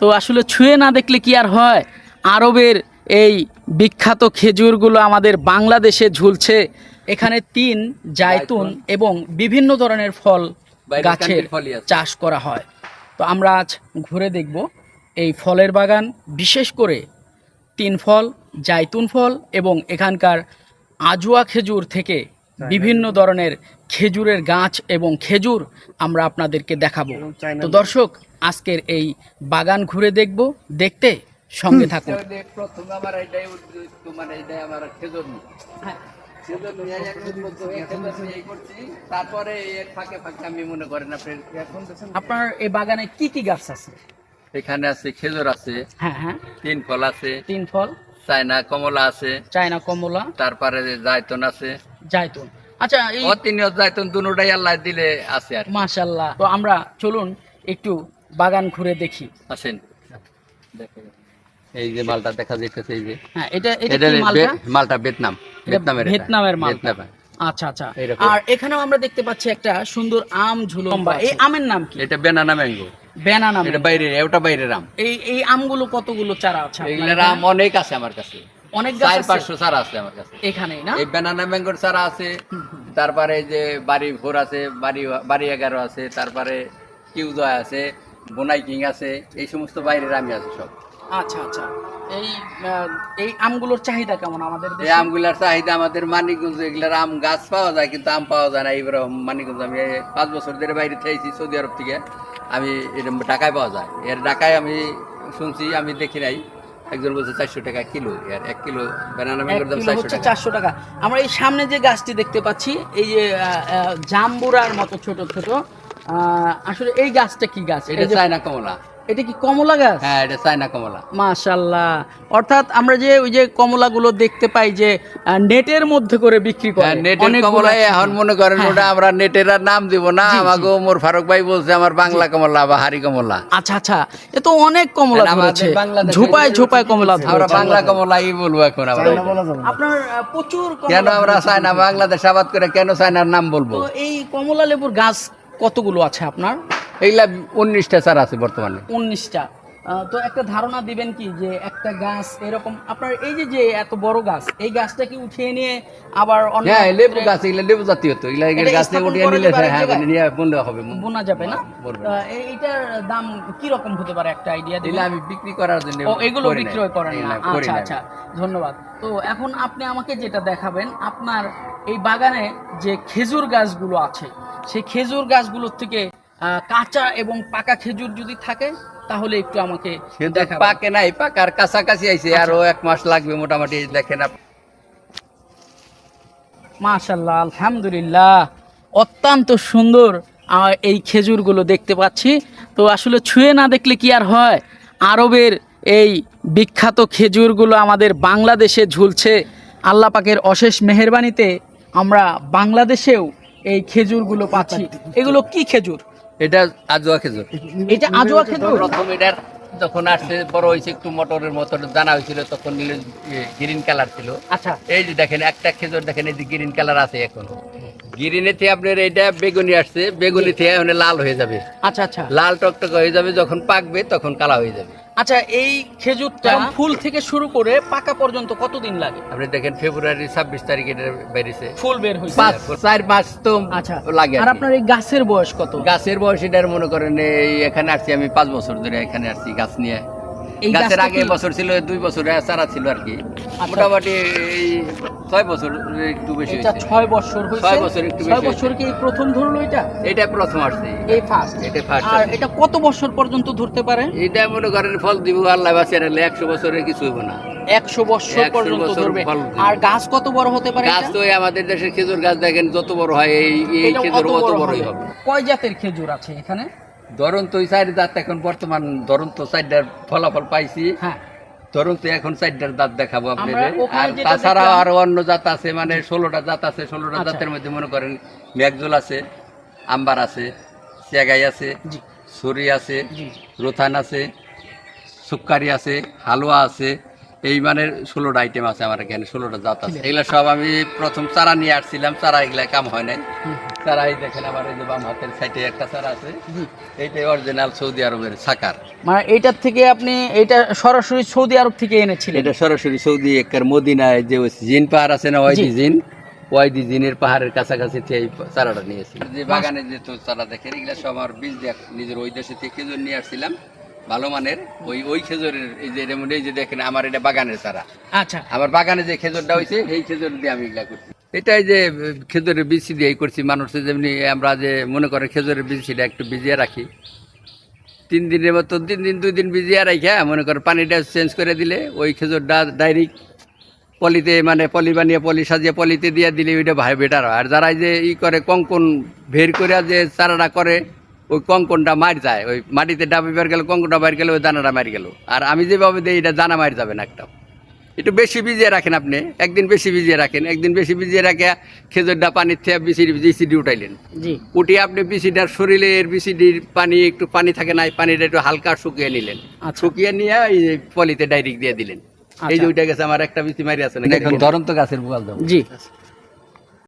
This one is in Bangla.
তো আসলে ছুঁয়ে না দেখলে কি আর হয়? আরবের এই বিখ্যাত খেজুরগুলো আমাদের বাংলাদেশে ঝুলছে। এখানে তিন জায়তুন এবং বিভিন্ন ধরনের ফল গাছের। চাষ করা হয়। তো আমরা আজ ঘুরে দেখব এই ফলের বাগান বিশেষ করে তিন ফল জায়তুন ফল এবং এখানকার আজুয়া খেজুর থেকে বিভিন্ন ধরনের খেজুরের গাছ এবং খেজুর আমরা আপনাদেরকে দেখাবো। তো দর্শক আজকের এই বাগান ঘুরে দেখব দেখতে সঙ্গে থাকুন। প্রথম আমার এটাই উদ্দেশ্য মানে এটাই আমার খেজুর। করছি তারপরে এর ফাঁকে ফাঁকে আমি মনে করেন আপনার এই বাগানে কি কি গাছ আছে? এখানে আছে খেজুর আছে হ্যাঁ হ্যাঁ। তিন ফল আছে তিন ফল। চায়না কমলা আছে চায়না কমলা। তারপরে যে জায়তন আছে। জায়তুন। আচ্ছা এই অতিনিয়ত জায়তন দুটাই আল্লাহ দিলে আছে আর কি। মাশাল্লাহ তো আমরা চলুন একটু বাগান ঘুরে দেখি। আসেন। এই যে মালটা দেখা যাইতেছে এই যে। হ্যাঁ এটা এটা এটা কি মালটা? মালটা ভিয়েতনাম। ভিয়েতনামের ভিয়েতনামের মাল আচ্ছা আচ্ছা। আর এখানেও আমরা দেখতে পাচ্ছি একটা সুন্দর আম ঝুলো এই আমের নাম কি? এটা বেনানা ম্যাঙ্গো। বেনানা এটা বাইরে ওটা বাইরের আম। এই এই আমগুলো কতগুলো চারা আছে এখানে? আম অনেক আছে আমার কাছে। অনেক গাছ চার পাঁচশো চারা আছে আমার কাছে। এখানেই না? এই বেনানা ম্যাঙ্গোর চারা আছে। তারপরে এই যে বাড়ি ভোর আছে বাড়ি বাড়ি এগারো আছে তারপরে কিউজয় আছে। বোনাই কিং আছে এই সমস্ত বাইরের আমি আছে সব। আচ্ছা আচ্ছা। এই এই আমগুলোর চাহিদা কেমন আমাদের এই আমগুলার চাহিদা আমাদের মানিকগঞ্জ এগুলার আম গাছ পাওয়া যায় কিন্তু আম পাওয়া যায় না। এবার মানিকগঞ্জ আমি পাঁচ বছর ধরে বাইরে থেয়েছি সৌদি আরব থেকে। আমি এরকম ঢাকায় পাওয়া যায়। এর ঢাকায় আমি শুনছি আমি দেখি নাই। একজন বলছে চারশো টাকা কিলো এর এক কিলো এক ম্যাঙ্গোর দাম চারশো টাকা। চারশো টাকা। আমরা এই সামনে যে গাছটি দেখতে পাচ্ছি এই যে জাম্বুরার মতো ছোট ছোট আসলে এই গাছটা কি গাছ? এটা চায়না কমলা। এটা কি কমলা গাছ? হ্যাঁ এটা চায়না কমলা। মাশাল্লাহ। অর্থাৎ আমরা যে ওই যে কমলাগুলো দেখতে পাই যে নেটের মধ্যে করে বিক্রি করে। হ্যাঁ, নেটের কমলা এখন মনে করেন হ্যাঁ, ওটা আমরা নেটের আর নাম দিব না। আমাকে ওমর ফারুক ভাই বলছে আমার বাংলা কমলা বা হারি কমলা। আচ্ছা আচ্ছা। এ তো অনেক কমলা হ্যাঁ, ধরেছে। ঝোপায় ঝোপায় কমলা আমরা বাংলা কমলাই বলব এখন আমরা আপনার প্রচুর কেন আমরা ধরেছে। চাই না বাংলাদেশ আবাদ করে কেন চায়নার নাম বলব? এই কমলা লেবুর গাছ কতগুলো আছে আপনার? এইগুলা উনিশটা স্যার আছে বর্তমানে। উনিশটা। তো একটা ধারণা দিবেন কি যে একটা গাছ এরকম আপনার এই যে যে এত বড় গাছ এই গাছটা কি উঠিয়ে নিয়ে আবার অন্য হ্যাঁ লেবু গাছ এগুলা লেবু জাতীয় তো এগুলা এটা গাছ থেকে উঠিয়ে নিলে হ্যাঁ এক নিয়ে বন্ধ হবে বোনা যাবে না? এইটার দাম কি রকম হতে পারে একটা আইডিয়া দিলে আমি বিক্রি করার জন্য ও এগুলো বিক্রয় করেন না। আচ্ছা আচ্ছা ধন্যবাদ। তো এখন আপনি আমাকে যেটা দেখাবেন আপনার এই বাগানে যে খেজুর গাছগুলো আছে সেই খেজুর গাছগুলোর থেকে কাঁচা এবং পাকা খেজুর যদি থাকে তাহলে একটু আমাকে পাকে নাই পাকার কাছাকাছি আইছে আরও এক মাস লাগবে মোটামুটি দেখেন মাশাল্লাহ আলহামদুলিল্লাহ। অত্যন্ত সুন্দর এই খেজুরগুলো দেখতে পাচ্ছি। তো আসলে ছুঁয়ে না দেখলে কি আর হয়? আরবের এই বিখ্যাত খেজুরগুলো আমাদের বাংলাদেশে ঝুলছে। আল্লাহ পাকের অশেষ মেহেরবানিতে আমরা বাংলাদেশেও এই খেজুরগুলো পাচ্ছি। এগুলো কি খেজুর? এটা আজোয়া খেজুর। এটা আজোয়া খেজুর? প্রথম এটার যখন আসছে বড় হয়েছে একটু মটরের মতো দানা হয়েছিল তখন নিলে গ্রিন কালার ছিল। আচ্ছা। এই যে দেখেন একটা খেজুর দেখেন এই যে গ্রিন কালার আছে এখনও। গ্রিনেতে আপনার এটা বেগুনি আসছে বেগুনি থেকে মানে লাল হয়ে যাবে। আচ্ছা আচ্ছা। লাল টকটক হয়ে যাবে যখন পাকবে তখন কালা হয়ে যাবে। আচ্ছা এই খেজুরটা ফুল থেকে শুরু করে পাকা পর্যন্ত কতদিন লাগে? আপনি দেখেন ফেব্রুয়ারি ছাব্বিশ তারিখে বেরিয়েছে। ফুল বের হয়েছে। পাঁচ চার মাস তো আচ্ছা লাগে আর আপনার এই গাছের বয়স কত? গাছের বয়স এটার মনে করেন এই এখানে আসছি আমি পাঁচ বছর ধরে এখানে আসছি গাছ নিয়ে। গাছের আগে বছর ছিল দুই বছর চারা ছিল আর কি। মোটামুটি এই ছয় বছর একটু বেশি এটা ছয় বছর হয়েছে? ছয় বছর একটু ছয় বছর কি প্রথম ধরলো এটা? এটা প্রথম আসছে। এই ফার্স্ট এটা ফার্স্ট আর এটা কত বছর পর্যন্ত ধরতে পারে? এটা মনে করেন ফল দিব আল্লাহ বাঁচিয়ে রাখলে একশো বছরের কিছু হইব না। একশো বছর পর্যন্ত ধরবে। আর গাছ কত বড় হতে পারে গাছ তো আমাদের দেশের খেজুর গাছ দেখেন যত বড় হয় এই এই খেজুর অত বড় বড়ই হবে। হবে। কয় জাতের খেজুর আছে এখানে? ধরুন তো ওই সাইড দাঁত এখন বর্তমান ধরুন তো সাইডটার ফলাফল পাইছি। হ্যাঁ। ধরুন তো এখন সাইডটার দাঁত দেখাবো আপনাদের। আর তাছাড়া আরও অন্য জাত আছে মানে ষোলোটা জাত আছে ষোলোটা আচ্ছা। জাতের মধ্যে মনে করেন মেঘজুল আছে আম্বার আছে চেগাই আছে ছুরি আছে রোথান আছে সুক্কারি আছে হালুয়া আছে এই মানে ষোলোটা আইটেম আছে আমার এখানে ষোলোটা জাত আছে। এগুলা সব আমি প্রথম চারা নিয়ে আসছিলাম চারা এগুলা কাম হয় নাই। চারা এই দেখেন আমার এই যে বাম হাতের সাইডে একটা চারা আছে। এইটাই অরিজিনাল সৌদি আরবের সাকার। মানে এইটার থেকে আপনি এটা সরাসরি সৌদি আরব থেকে এনেছিলেন? এটা সরাসরি সৌদি একার মদিনায় যে ওই জিন পাহাড় আছে না ওয়াইদি জিন? ওয়াইদি জিনের পাহাড়ের কাছাকাছি থেকে এই চারাটা নিয়েছি যে বাগানে যে তো চারা দেখেন এগুলা সব আমার বীজ দিয়ে নিজের ওই দেশে থেকে খেজুর নিয়ে আসছিলাম। ভালো মানের ওই ওই খেজুরের এই যে যেমন এই যে দেখেন আমার এটা বাগানের চারা। আচ্ছা। আমার বাগানে যে খেজুরটা হয়েছে সেই খেজুর দিয়ে আমি এগুলা করছি। এটাই যে খেজুরের বিচি দিয়ে করছি মানুষের যেমনি আমরা যে মনে করে খেজুরের বিচিটা একটু ভিজিয়ে রাখি। তিন দিনের মতো তিন দিন দুই দিন ভিজিয়ে রাখা মনে করে পানিটা চেঞ্জ করে দিলে ওই খেজুরটা ডাইরেক্ট পলিতে মানে পলি বানিয়ে পলি সাজিয়ে পলিতে দিয়ে দিলে ওইটা ভাই বেটার হয়। আর যারা এই যে ই করে কঙ্কন ভের করে যে চারাটা করে ওই কঙ্কনটা মার যায় ওই মাটিতে ডাবি বের গেল কঙ্কনটা বাইর গেলে ওই দানাটা মারি গেল। আর আমি যেভাবে দিই এটা দানা মারি যাবে না একটা। একটু বেশি ভিজিয়ে রাখেন আপনি একদিন বেশি ভিজিয়ে রাখেন একদিন বেশি ভিজিয়ে রাখে খেজুরটা পানির থেকে বিসিডি বিসিডি উঠাইলেন। জি। উঠিয়ে আপনি বিসিটার শরীরে এর বিসিডির পানি একটু পানি থাকে না পানিটা একটু হালকা শুকিয়ে নিলেন। আচ্ছা। শুকিয়ে নিয়ে এই পলিতে ডাইরেক্ট দিয়ে দিলেন। এই যে আচ্ছা। ওইটা গেছে আমার একটা বিসি মারি আছে না এখন ধরন্ত গাছের জি।